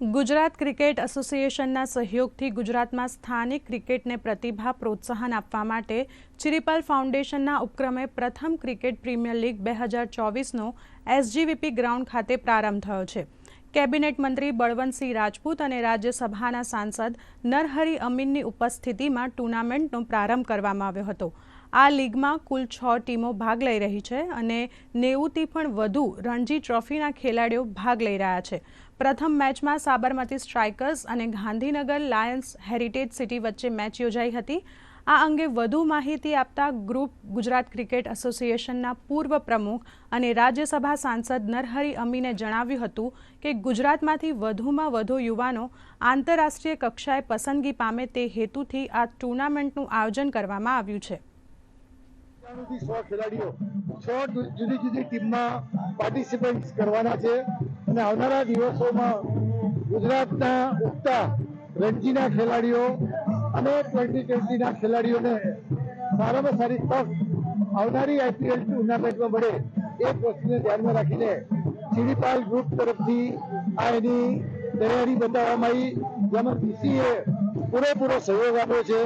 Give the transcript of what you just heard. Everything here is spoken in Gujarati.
ગુજરાત ક્રિકેટ એસોસિએશનના સહયોગથી ગુજરાતમાં સ્થાનિક ક્રિકેટને પ્રતિભા પ્રોત્સાહન આપવા માટે ચિરીપાલ ફાઉન્ડેશનના ઉપક્રમે પ્રથમ ક્રિકેટ પ્રીમિયર લીગ બે હજાર ચોવીસનો એસજીવીપી ગ્રાઉન્ડ ખાતે પ્રારંભ થયો છે. કેબિનેટ મંત્રી બળવંતસિંહ રાજપૂત અને રાજ્યસભાના સાંસદ નરહરી અમીનની ઉપસ્થિતિમાં ટુર્નામેન્ટનો પ્રારંભ કરવામાં આવ્યો હતો. આ લીગમાં કુલ છ ટીમો ભાગ લઈ રહી છે અને નેવુંથી પણ વધુ રણજી ટ્રોફીના ખેલાડીઓ ભાગ લઈ રહ્યા છે. પ્રથમ મેચમાં સાબરમતી સ્ટ્રાઇકર્સ અને ગાંધીનગર લાયન્સ હેરિટેજ સિટી વચ્ચે મેચ યોજાઈ હતી. આ અંગે વધુ માહિતી આપતા ગ્રુપ ગુજરાત ક્રિકેટ એસોસિએશનના પૂર્વ પ્રમુખ અને રાજ્યસભા સાંસદ નરહરી અમીને જણાવ્યું હતું કે ગુજરાતમાંથી વધુમાં વધુ યુવાનો આંતરરાષ્ટ્રીય કક્ષાએ પસંદગી પામે તે હેતુથી આ ટુર્નામેન્ટનું આયોજન કરવામાં આવ્યું છે. થી સો ખેલાડીઓ છ જુદી જુદી ટીમમાં પાર્ટિસિપેટ કરવાના છે. અને આવનારા દિવસોમાં ગુજરાતના ઉગતા રણજીના ખેલાડીઓ અને ટ્વેન્ટી ટ્વેન્ટીના ખેલાડીઓને સારામાં સારી તક આવનારી આઈપીએલ ટુર્નામેન્ટમાં મળે એ વસ્તુને ધ્યાનમાં રાખીને ચીડીપાલ ગ્રુપ તરફથી આ એની તૈયારી બતાવવામાં આવી. જેમાં બીસીએ પૂરેપૂરો સહયોગ આપ્યો છે.